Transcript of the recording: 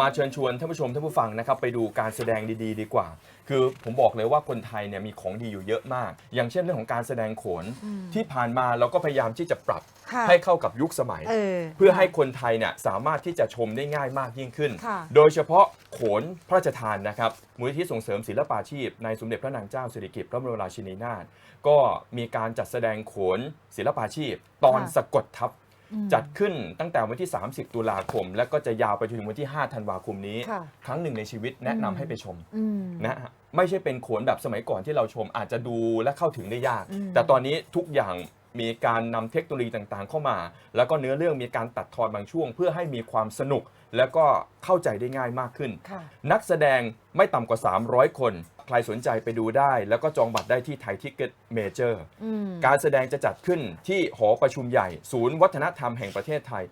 มาเชิญชวนท่านผู้ชมท่านผู้ฟังนะครับไปดูการแสดงดีๆ ดีกว่า คือผมบอกเลยว่าคนไทยเนี่ยมีของดีอยู่เยอะมาก อย่างเช่นเรื่องของการแสดงโขนอืมที่ผ่านมาเราก็พยายามที่จะปรับค่ะให้เข้ากับยุคสมัย เออเพื่อให้คนไทยเนี่ยสามารถที่จะชมได้ง่ายมากยิ่งขึ้น ค่ะ โดยเฉพาะโขนพระราชทานนะครับมูลนิธิส่งเสริมศิลปาชีพในสมเด็จพระนางเจ้าสิริกิติ์พระบรมราชินีนาถก็มีการจัดแสดงโขนศิลปาชีพ ตอนค่ะ สะกดทับอืม จัดขึ้นตั้งแต่วันที่ 30 ตุลาคม และก็จะยาวไปจนถึงวันที่ 5 ธันวาคมนี้ ค่ะครั้งหนึ่งในชีวิตแนะนำอืมให้ไปชมอืม นะฮะไม่ใช่เป็นโขนแบบสมัยก่อนที่เราชมอาจจะดูและเข้าถึงได้ยาก อืม แต่ตอนนี้ทุกอย่าง มีการนำเทคโนโลยีต่างๆ เข้ามา แล้วก็เนื้อเรื่องมีการตัดทอนบางช่วง เพื่อให้มีความสนุก แล้วก็เข้าใจได้ง่ายมากขึ้นค่ะนักแสดงไม่ต่ำกว่า 300 คน ใครสนใจไปดูได้ แล้วก็จองบัตรได้ที่ไทยทิกเก็ตเมเจอร์อืมการแสดงจะจัดขึ้นที่หอประชุมใหญ่ ศูนย์วัฒนธรรมแห่งประเทศไทย